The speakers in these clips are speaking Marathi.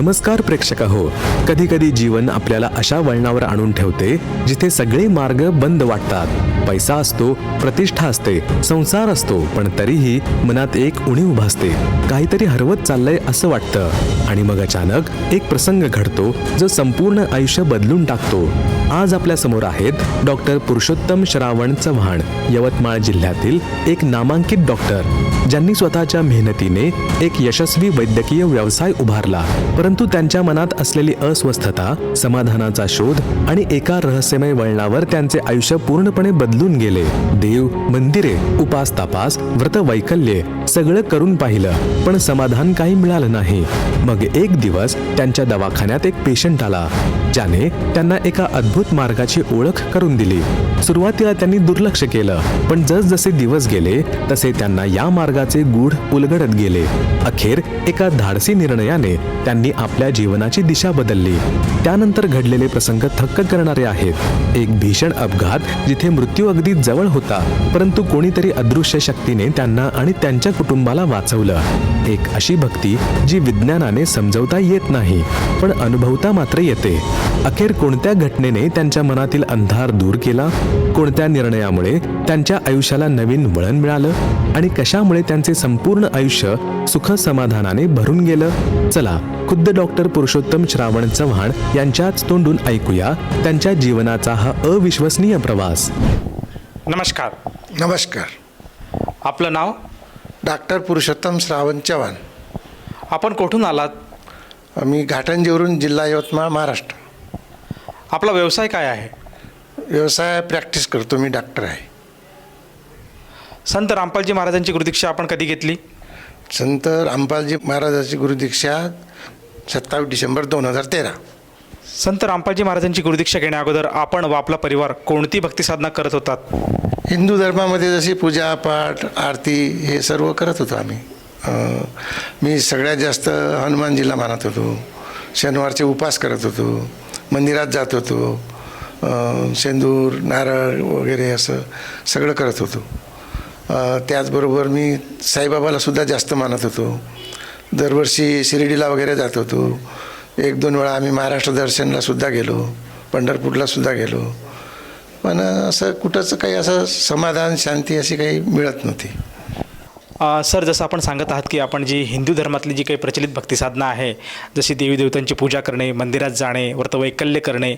नमस्कार प्रेक्षक हो कधी कधी जीवन आपल्याला अशा वळणावर आणून ठेवते जिथे सगळे मार्ग बंद वाटतात. पैसा असतो प्रतिष्ठा असते संसार असतो पण तरीही मनात एक उणीव भासते काहीतरी हरवत चाललंय असं वाटतं. आणि मग अचानक एक प्रसंग घडतो जो संपूर्ण आयुष्य बदलून टाकतो. आज आपल्यासमोर आहेत डॉक्टर पुरुषोत्तम श्रावण चव्हाण यवतमाळ जिल्ह्यातील एक नामांकित डॉक्टर. ज्यांनी स्वतःच्या मेहनतीने एक यशस्वी वैद्यकीय व्यवसाय उभारला. परंतु परंतु त्यांच्या मनात असलेली अस्वस्थता समाधानाचा शोध आणि एका रहस्यमय वळणावर त्यांचे आयुष्य पूर्णपणे बदलून गेले. देव मंदिरे उपास तापास व्रत वैकल्ये सगळं करून पाहिलं पण समाधान काही मिळालं नाही. मग एक दिवस त्यांच्या दवाखान्यात एक पेशंट आला ज्याने त्यांना एका अद्भुत मार्गाची ओळख करून दिली. सुरुवातीला त्यांनी दुर्लक्ष केलं पण जसजसे दिवस गेले तसे त्यांना या मार्गाचे गूढ उलगडत गेले. अखेर एका धाडसी निर्णयाने त्यांनी आपल्या जीवनाची दिशा बदलली. त्यानंतर घडलेले प्रसंग थक्क करणारे आहेत. एक भीषण अपघात जिथे मृत्यू अगदी जवळ होता परंतु कोणीतरी अदृश्य शक्तीने त्यांना आणि त्यांच्या कुटुंबाला वाचवलं. एक अशी भक्ती जी विज्ञानाने समजवता येत नाही पण अनुभवता मात्र येते. अखेर कोणत्या घटनेने त्यांच्या मनातील अंधार दूर केला? कोणत्या निर्णयामुळे त्यांच्या आयुष्याला नवीन वळण मिळालं? आणि कशामुळे त्यांचे संपूर्ण आयुष्य सुख समाधानाने भरून गेलं? चला खुद्द डॉक्टर पुरुषोत्तम श्रावण चव्हाण यांच्याच तोंडून ऐकूया त्यांच्या जीवनाचा हा अविश्वसनीय प्रवास. नमस्कार. नमस्कार. आपलं नाव? डॉक्टर पुरुषोत्तम श्रावण चव्हाण. आपण कुठून आलात? मी घाटंजीवरून जिल्हा यवतमाळ महाराष्ट्र. आपला व्यवसाय काय आहे? व्यवसाय प्रॅक्टिस करतो मी डॉक्टर आहे. संत रामपालजी महाराजांची गुरुदीक्षा आपण कधी घेतली? संत रामपालजी महाराजाची गुरुदीक्षा सत्तावीस डिसेंबर दोन हजार तेरा. संत रामपालजी महाराजांची गुरुदीक्षा घेण्या अगोदर आपण व आपला परिवार कोणती भक्ती साधना करत होतात? हिंदू धर्मामध्ये जशी पूजा पाठ आरती हे सर्व करत होतो आम्ही. अं, मी सगळ्यात जास्त हनुमानजीला मानत होतो. शनिवारचे उपास करत होतो. मंदिरात जात होतो. अं, शेंदूर नारळ वगैरे असं सगळं करत होतो. अं, त्याचबरोबर मी साईबाबाला सुद्धा जास्त मानत होतो. दरवर्षी शिर्डीला वगैरे जात होतो. एक दोन वेळा आम्ही महाराष्ट्र दर्शनला सुद्धा गेलो पंढरपूरला सुद्धा गेलो. पण असं कुठंच काही असं समाधान शांती अशी काही मिळत नव्हती. सर जसं आपण सांगत आहात की आपण जी हिंदू धर्मातली जी काही प्रचलित भक्तिसाधना आहे जशी देवी देवतांची पूजा करणे मंदिरात जाणे व्रतवैकल्य करणे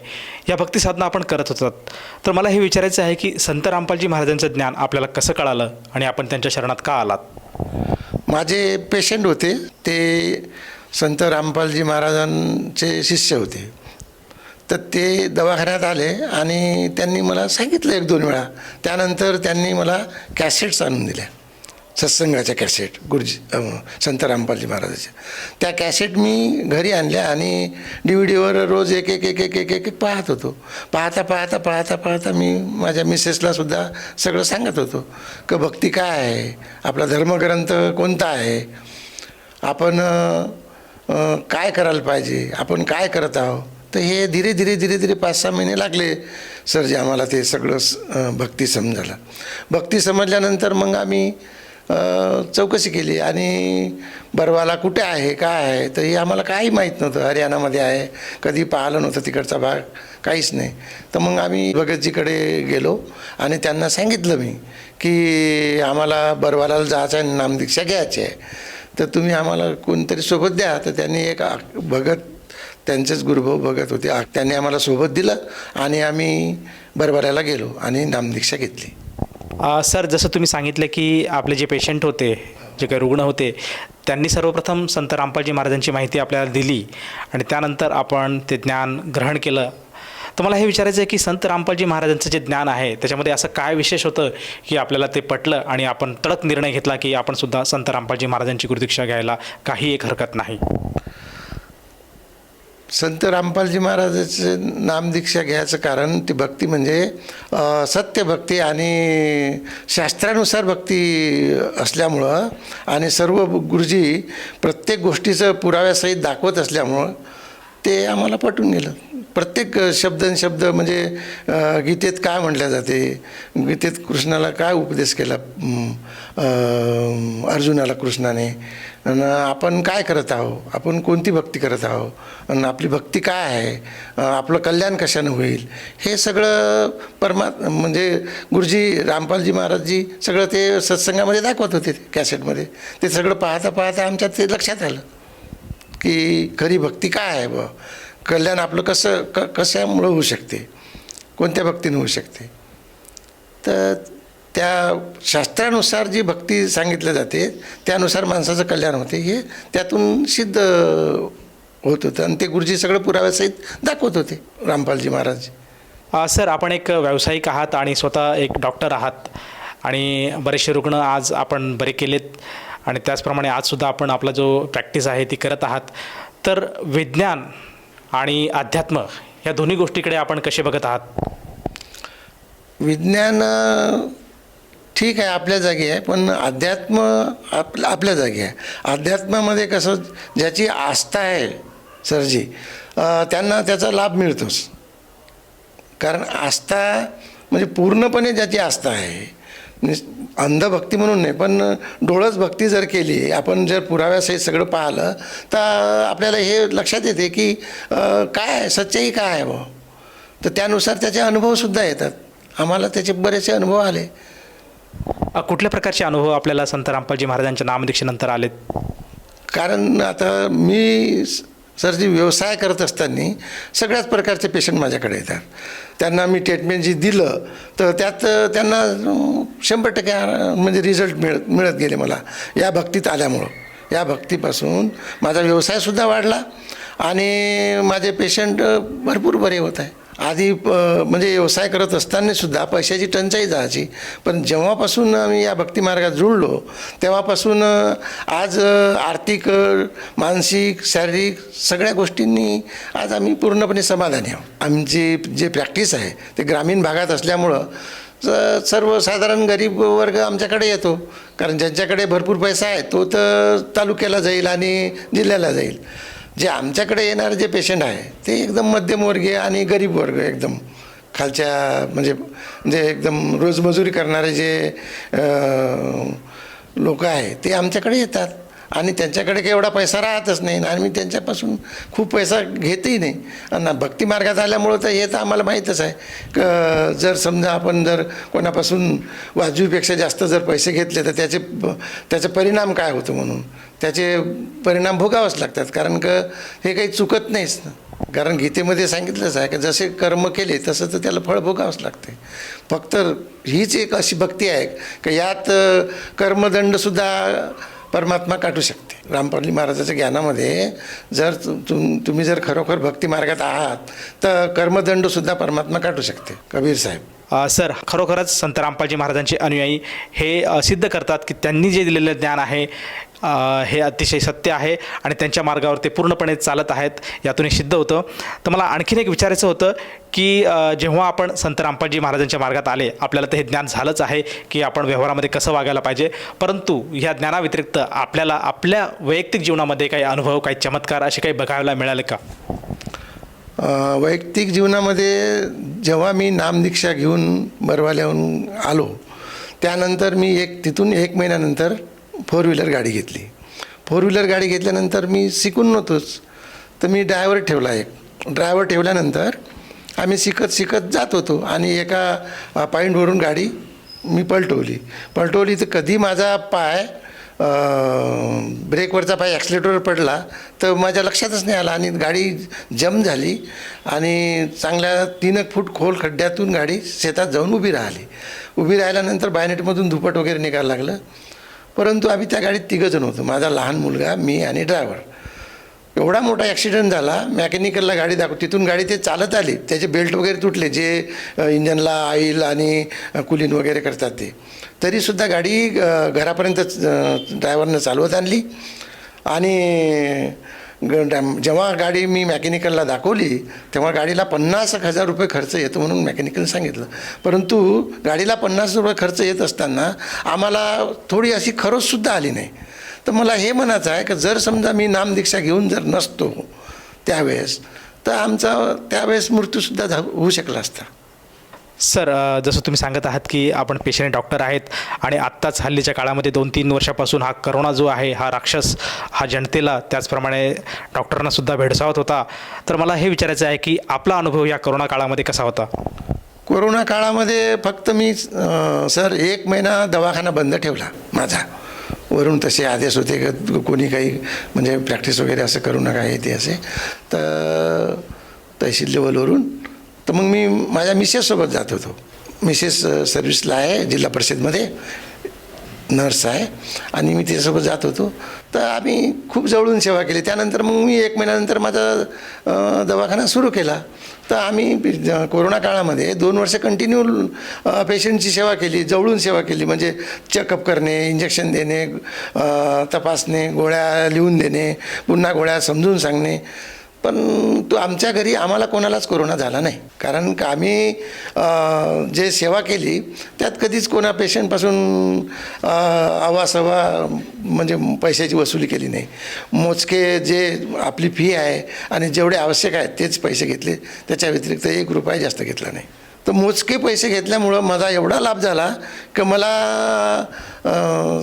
या भक्तिसाधना आपण करत होतात तर मला हे विचारायचं आहे की संत रामपालजी महाराजांचं ज्ञान आपल्याला कसं कळालं आणि आपण त्यांच्या शरणात का आलात? माझे पेशंट होते. ते संत रामपालजी महाराजांचे शिष्य होते. तर ते दवाखान्यात आले आणि त्यांनी मला सांगितलं एक दोन वेळा. त्यानंतर त्यांनी मला कॅसेट्स आणून दिल्या सत्संगाच्या कॅसेट गुरुजी संत रामपालजी महाराजाच्या. त्या कॅसेट मी घरी आणल्या आणि डी व्ही डीवर रोज एक एक एक एक एक एक एक पाहत होतो. पाहता पाहता पाहता पाहता मी माझ्या मिसेसला सुद्धा सगळं सांगत होतो. का भक्ती काय आहे? आपला धर्मग्रंथ कोणता आहे? आपण काय करायला पाहिजे? आपण काय करत आहोत? तर हे धीरे धीरे धीरे धीरे पाच सहा महिने लागले. सर जे आम्हाला ते सगळं स- भक्ती समजायला. भक्ती समजल्यानंतर मग आम्ही चौकशी केली आणि बरवाला कुठे आहे काय आहे तर हे आम्हाला काही माहीत नव्हतं. हरियाणामध्ये आहे कधी पाहिलं नव्हतं तिकडचा भाग काहीच नाही. तर मग आम्ही भगतजीकडे गेलो आणि त्यांना सांगितलं मी की आम्हाला बरवाला जायचं आहे नामदीक्षा घ्यायची आहे. तर तुम्ही आम्हाला कोणतरी सोबत द्या. तर त्यांनी एक भगत त्यांचेच गुरुभाऊ भगत होते. आ- त्यांनी आम्हाला सोबत दिलं आणि आम्ही बरबऱ्याला गेलो आणि नामदीक्षा घेतली. सर जसं तुम्ही सांगितलं की आपले जे पेशंट होते जे काही रुग्ण होते त्यांनी सर्वप्रथम संत रामपालजी महाराजांची माहिती आपल्याला दिली आणि त्यानंतर आपण ते ज्ञान ग्रहण केलं. तर मला हे विचारायचं आहे की संत रामपालजी महाराजांचं जे ज्ञान आहे त्याच्यामध्ये असं काय विशेष होतं की आपल्याला ते पटलं आणि आपण तडक निर्णय घेतला की आपण सुद्धा संत रामपालजी महाराजांची गुरुदीक्षा घ्यायला काही एक हरकत नाही? संत रामपालजी महाराजाचे नामदीक्षा घ्यायचं कारण ती भक्ती म्हणजे सत्य सत्यभक्ती आणि शास्त्रानुसार भक्ती असल्यामुळं आणि सर्व गुरुजी प्रत्येक गोष्टीचं पुराव्यासहित दाखवत असल्यामुळं ते आम्हाला पटून गेलं. प्रत्येक शब्द आणि शब्द म्हणजे गीतेत काय म्हटलं जाते? गीतेत कृष्णाला काय उपदेश केला? अर्जुनाला कृष्णाने. आणि आपण काय करत आहोत? आपण कोणती भक्ती करत आहोत? आणि आपली भक्ती काय आहे? आपलं कल्याण कशानं होईल? हे सगळं परमा म्हणजे गुरुजी रामपालजी महाराजजी सगळं ते सत्संगामध्ये दाखवत होते ते कॅसेटमध्ये. ते सगळं पाहता पाहता आमच्या ते लक्षात आलं की खरी भक्ती काय आहे बा कल्याण आपलं कसं क कशामुळं होऊ शकते? कोणत्या भक्तीनं होऊ शकते? तर त्या शास्त्रानुसार जी भक्ती सांगितली जाते त्यानुसार माणसाचं कल्याण होते. हे त्यातून सिद्ध होत होतं. आणि ते गुरुजी सगळं पुराव्यासहित दाखवत होते रामपालजी महाराज. सर आपण एक व्यावसायिक आहात आणि स्वतः एक डॉक्टर आहात. आणि बरेचसे रुग्ण आज आपण बरे केलेत. आणि त्याचप्रमाणे आजसुद्धा आपण आपला जो प्रॅक्टिस आहे ती करत आहात. तर विज्ञान आणि अध्यात्म या दोन्ही गोष्टीकडे आपण कसे बघत आहात? विज्ञान ठीक आहे आपल्या जागी आहे पण अध्यात्म आप आपल्या जागी आहे. अध्यात्मामध्ये कसं ज्याची आस्था आहे सरजी त्यांना त्याचा लाभ मिळतोच. कारण आस्था म्हणजे पूर्णपणे ज्याची आस्था आहे अंधभक्ती म्हणून नाही पण डोळस भक्ती जर केली आपण जर पुराव्यासहित सगळं पाहिलं तर आपल्याला हे लक्षात येते की काय आहे? सच्चाई काय आहे बुवा? तर त्यानुसार त्याचे अनुभवसुद्धा येतात. आम्हाला त्याचे बरेचसे अनुभव आले. कुठल्या प्रकारचे अनुभव आपल्याला संत रामपालजी महाराजांच्या नामदीक्षेनंतर आलेत? कारण आता मी सर जी व्यवसाय करत असताना सगळ्याच प्रकारचे पेशंट माझ्याकडे येतात. त्यांना मी ट्रीटमेंट जी दिलं तर त्यात त्यांना शंभर टक्के म्हणजे रिझल्ट मिळत मिळत गेले मला. या भक्तीत आल्यामुळं. या भक्तीपासून माझा व्यवसायसुद्धा वाढला आणि माझे पेशंट भरपूर बरे होत आहे. आधी प म्हणजे व्यवसाय करत असताना सुद्धा पैशाची टंचाई जायची. पण जेव्हापासून आम्ही या भक्तिमार्गात जुळलो तेव्हापासून आज आर्थिक मानसिक शारीरिक सगळ्या गोष्टींनी आज आम्ही पूर्णपणे समाधानी आहोत. आमची जे प्रॅक्टिस आहे ते ग्रामीण भागात असल्यामुळं सर्वसाधारण गरीब वर्ग आमच्याकडे येतो. कारण ज्यांच्याकडे भरपूर पैसा आहे तो तर तालुक्याला जाईल आणि जिल्ह्याला जाईल. जे आमच्याकडे येणारे जे पेशंट आहे ते एकदम मध्यमवर्गीय आणि गरीब वर्ग एकदम. खालच्या म्हणजे जे एकदम रोजमजुरी करणारे जे लोक आहे ते आमच्याकडे येतात. आणि त्यांच्याकडे काही एवढा पैसा राहतच नाही. आणि मी त्यांच्यापासून खूप पैसा घेतही नाही. आणि भक्ती मार्गात आल्यामुळं तर हे तर आम्हाला माहीतच आहे. क जर समजा आपण जर कोणापासून वाजवीपेक्षा जास्त जर पैसे घेतले तर त्याचे प- त्याचा परिणाम काय होतो म्हणून? त्याचे परिणाम भोगावंच लागतात. कारण का हे काही चुकत नाहीच. ना कारण गीतेमध्ये सांगितलंच आहे की जसे कर्म केले तसं तर त्याला फळ भोगावंच लागते. फक्त हीच एक अशी भक्ती आहे. की यात कर्मदंडसुद्धा परमात्मा काटू शकते. रामपाली महाराजाच्या ज्ञानामध्ये जर तुम तुम्ही जर खरोखर भक्ती मार्गात आहात तर कर्मदंडसुद्धा परमात्मा काटू शकते. कबीर साहेब. सर खरोखरच संत रामपालजी महाराजांचे अनुयायी हे सिद्ध करतात की त्यांनी जे दिलेलं ज्ञान आहे हे अतिशय सत्य आहे आणि त्यांच्या मार्गावर ते पूर्णपणे चालत आहेत यातून हे सिद्ध होतं. तर मला आणखीन एक विचारायचं होतं की जेव्हा आपण संत रामपाजी महाराजांच्या मार्गात आले आपल्याला तर हे ज्ञान झालंच आहे की आपण व्यवहारामध्ये कसं वागायला पाहिजे. परंतु ह्या ज्ञानाव्यतिरिक्त आपल्याला आपल्या वैयक्तिक जीवनामध्ये काही अनुभव काही चमत्कार असे काही बघायला मिळाले का? वैयक्तिक जीवनामध्ये जेव्हा मी नामदीक्षा घेऊन बरवाल्याहून आलो त्यानंतर मी एक तिथून एक महिन्यानंतर फोर व्हीलर गाडी घेतली. फोर व्हीलर गाडी घेतल्यानंतर मी शिकून नव्हतोच. तर मी ड्रायव्हर ठेवला एक. ड्रायव्हर ठेवल्यानंतर आम्ही शिकत शिकत जात होतो आणि एका पॉईंटवरून गाडी मी पलटवली. पलटवली तर कधी माझा पाय ब्रेकवरचा पाय ॲक्सिलेटरवर पडला तर माझ्या लक्षातच नाही आला आणि गाडी जम झाली आणि चांगल्या तीन एक फूट खोल खड्ड्यातून गाडी शेतात जाऊन उभी राहिली. उभी राहिल्यानंतर बायनेटमधून धुपट वगैरे निघायला लागलं. परंतु आम्ही त्या गाडीत तिघंजण होतो. माझा लहान मुलगा मी आणि ड्रायव्हर एवढा मोठा ॲक्सिडेंट झाला मॅकॅनिकलला गाडी दाखव तिथून गाडी ते चालत आली. त्याचे बेल्ट वगैरे तुटले जे इंजनला ऑइल आणि अ, कुलिन वगैरे करतात ते. तरीसुद्धा गाडी घरापर्यंत ड्रायव्हरनं चालवत आणली. आणि जेव्हा गाडी मी मॅकॅनिकलला दाखवली तेव्हा गाडीला पन्नास हजार रुपये खर्च येतो म्हणून मॅकॅनिकल सांगितलं. परंतु गाडीला पन्नास रुपये खर्च येत असताना आम्हाला थोडी अशी खरोजसुद्धा आली नाही. तर मला हे म्हणायचं आहे की जर समजा मी नामदीक्षा घेऊन जर नसतो त्यावेळेस तर आमचा त्यावेळेस मृत्यूसुद्धा होऊ शकला असता. सर जसं तुम्ही सांगत आहात की आपण पेशंट डॉक्टर आहेत आणि आत्ताच हल्लीच्या काळामध्ये दोन तीन वर्षापासून हा करोना जो आहे हा राक्षस हा जनतेला त्याचप्रमाणे डॉक्टरांनासुद्धा भेडसावत होता. तर मला हे विचारायचं आहे की आपला अनुभव या करोना काळामध्ये कसा होता? कोरोना काळामध्ये फक्त मी सर एक महिना दवाखाना बंद ठेवला माझा. वरून तसे आदेश होते का कोणी काही म्हणजे प्रॅक्टिस वगैरे असं करू नका हे ते असे. तर तहसील लेवलवरून तर मग मी माझ्या मिसेससोबत जात होतो. मिसेस सर्विसला सर्व्हिसला आहे जिल्हा परिषदमध्ये नर्स आहे. आणि मी तिच्यासोबत जात होतो. तर आम्ही खूप जवळून सेवा केली. त्यानंतर मग मी एक महिन्यानंतर माझा दवाखाना सुरू केला. तर आम्ही कोरोना काळामध्ये दोन वर्ष कंटिन्यू पेशंटची सेवा केली जवळून सेवा केली. म्हणजे चेकअप करणे इंजेक्शन देणे तपासणे गोळ्या लिहून देणे पुन्हा गोळ्या समजून सांगणे. पण तो आमच्या घरी आम्हाला कोणालाच कोरोना झाला नाही. कारण का आम्ही जे सेवा केली त्यात कधीच कोणा पेशंटपासून आवासवा म्हणजे पैशाची वसुली केली नाही. मोजके जे आपली फी आहे आणि जेवढे आवश्यक आहेत तेच पैसे घेतले. त्याच्या व्यतिरिक्त एक रुपया जास्त घेतला नाही. तर मोजके पैसे घेतल्यामुळं माझा एवढा लाभ झाला की मला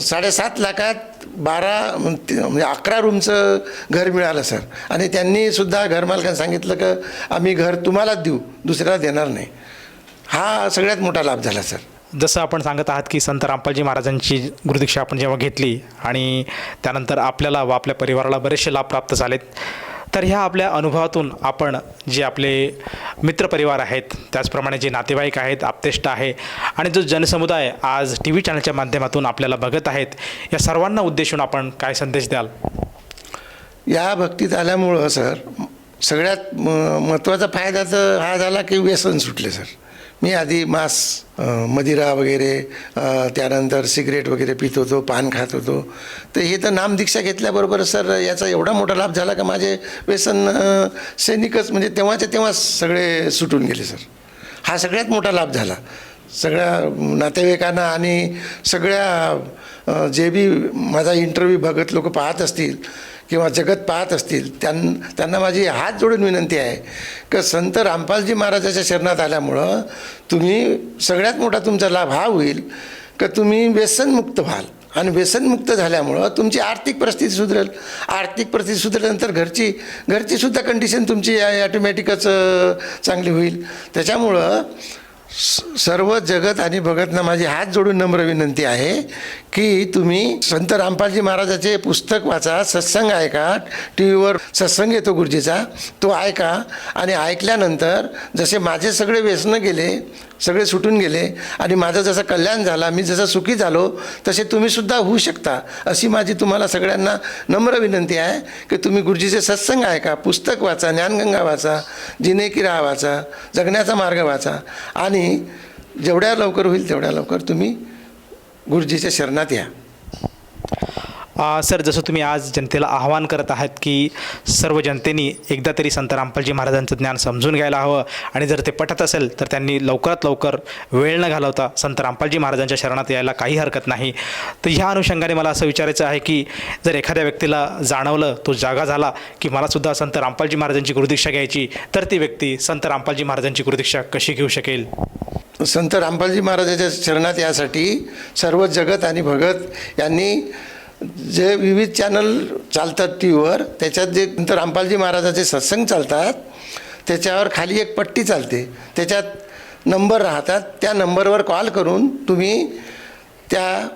साडेसात लाखात बारा म्हणजे अकरा रूमचं घर मिळालं सर. आणि त्यांनीसुद्धा घरमालकांना सांगितलं की आम्ही घर तुम्हालाच देऊ दुसऱ्याला देणार नाही. हा सगळ्यात मोठा लाभ झाला सर. जसं आपण सांगत आहात की संत रामपालजी महाराजांची गुरुदीक्षा आपण जेव्हा घेतली आणि त्यानंतर आपल्याला व आपल्या परिवाराला बरेचसे लाभ प्राप्त झालेत तर ह्या आपल्या अनुभवातून आपण जे आपले मित्रपरिवार आहेत त्याचप्रमाणे जे नातेवाईक आहेत आपतेष्ट आहे आणि जो जनसमुदाय आज टी व्ही चॅनलच्या माध्यमातून आपल्याला बघत आहेत या सर्वांना उद्देशून आपण काय संदेश द्याल? या भक्तीत आल्यामुळं सर सगळ्यात म महत्त्वाचा फायदा तर हा झाला की व्यसन सुटले सर. मी आधी मांस मदिरा वगैरे त्यानंतर सिगरेट वगैरे पित होतो पान खात होतो. तर हे तर नामदीक्षा घेतल्याबरोबर सर याचा एवढा मोठा लाभ झाला का माझे व्यसन सैनिकच म्हणजे तेव्हाच्या तेव्हाच सगळे सुटून गेले सर. हा सगळ्यात मोठा लाभ झाला. सगळ्या नातेवाईकांना आणि सगळ्या जे बी माझा इंटरव्ह्यू बघत लोक पाहत असतील किंवा जगत पाहत असतील त्यां त्यांना माझी हात जोडून विनंती आहे की संत रामपालजी महाराजाच्या शरणात आल्यामुळं तुम्ही सगळ्यात मोठा तुमचा लाभ हा होईल का तुम्ही व्यसनमुक्त व्हाल. आणि व्यसनमुक्त झाल्यामुळं तुमची आर्थिक परिस्थिती सुधरेल. आर्थिक परिस्थिती सुधरल्यानंतर घरची घरचीसुद्धा कंडिशन तुमची ॲटोमॅटिकच चांगली होईल. त्याच्यामुळं सर्व जगत आणि भगतना माझी हात जोडून नम्र विनंती आहे की तुम्ही संत रामपालजी महाराजाचे पुस्तक वाचा सत्संग ऐका टी व्हीवर सत्संग येतो गुरुजीचा तो ऐका आणि ऐकल्यानंतर जसे माझे सगळे व्यसनं गेले सगळे सुटून गेले आणि माझं जसं कल्याण झाला मी जसं सुखी झालो तसे तुम्हीसुद्धा होऊ शकता अशी माझी तुम्हाला सगळ्यांना नम्र विनंती आहे की तुम्ही गुरुजीचे सत्संग ऐका पुस्तक वाचा ज्ञानगंगा वाचा जिने किरा वाचा जगण्याचा मार्ग वाचा आणि जेवढ्या लवकर होईल तेवढ्या लवकर तुम्ही गुरुजीच्या शरणात या. सर जसं तुम्ही आज जनतेला आवाहन करत आहात की सर्व जनतेनी एकदा तरी संत रामपालजी महाराजांचं ज्ञान समजून घ्यायला हवं आणि जर ते पटत असेल तर त्यांनी लवकरात लवकर वेळ न घालवता संत रामपालजी महाराजांच्या शरणात यायला काही हरकत नाही. तर ह्या अनुषंगाने मला असं विचारायचं आहे की जर एखाद्या व्यक्तीला जाणवलं तो जागा झाला की मलासुद्धा संत रामपालजी महाराजांची गुरुदीक्षा घ्यायची तर ती व्यक्ती संत रामपालजी महाराजांची गुरुदीक्षा कशी घेऊ शकेल? संत रामपालजी महाराजाच्या चरणात यासाठी सर्व जगत आणि भगत यांनी जे विविध चॅनल चालतात टी व्हीवर त्याच्यात जे नंतर रामपालजी महाराजाचे सत्संग चालतात त्याच्यावर खाली एक पट्टी चालते. त्याच्यात नंबर राहतात. त्या नंबरवर कॉल करून तुम्ही त्या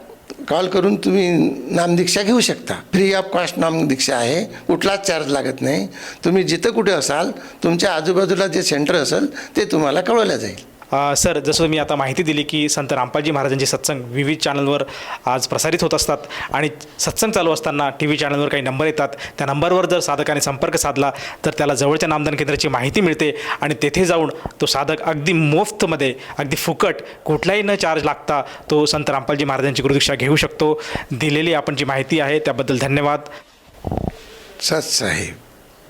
कॉल करून तुम्ही नामदीक्षा घेऊ शकता. फ्री ऑफ कॉस्ट नामदीक्षा आहे. कुठलाच चार्ज लागत नाही. तुम्ही जिथं कुठे असाल तुमच्या आजूबाजूला जे सेंटर असेल ते तुम्हाला कळवलं जाईल. सर जसं मी आता माहिती दिली की संत रामपालजी महाराजांचे सत्संग विविध चॅनलवर आज प्रसारित होत असतात आणि सत्संग चालू असताना टी व्ही चॅनलवर काही नंबर येतात. त्या नंबरवर जर साधकाने संपर्क साधला तर त्याला जवळच्या नामदान केंद्राची माहिती मिळते आणि तेथे जाऊन तो साधक अगदी मोफ्तमध्ये अगदी फुकट कुठलाही न चार्ज लागता तो संत रामपालजी महाराजांची गुरुदीक्षा घेऊ शकतो. दिलेली आपण जी माहिती आहे त्याबद्दल धन्यवाद. सच साहेब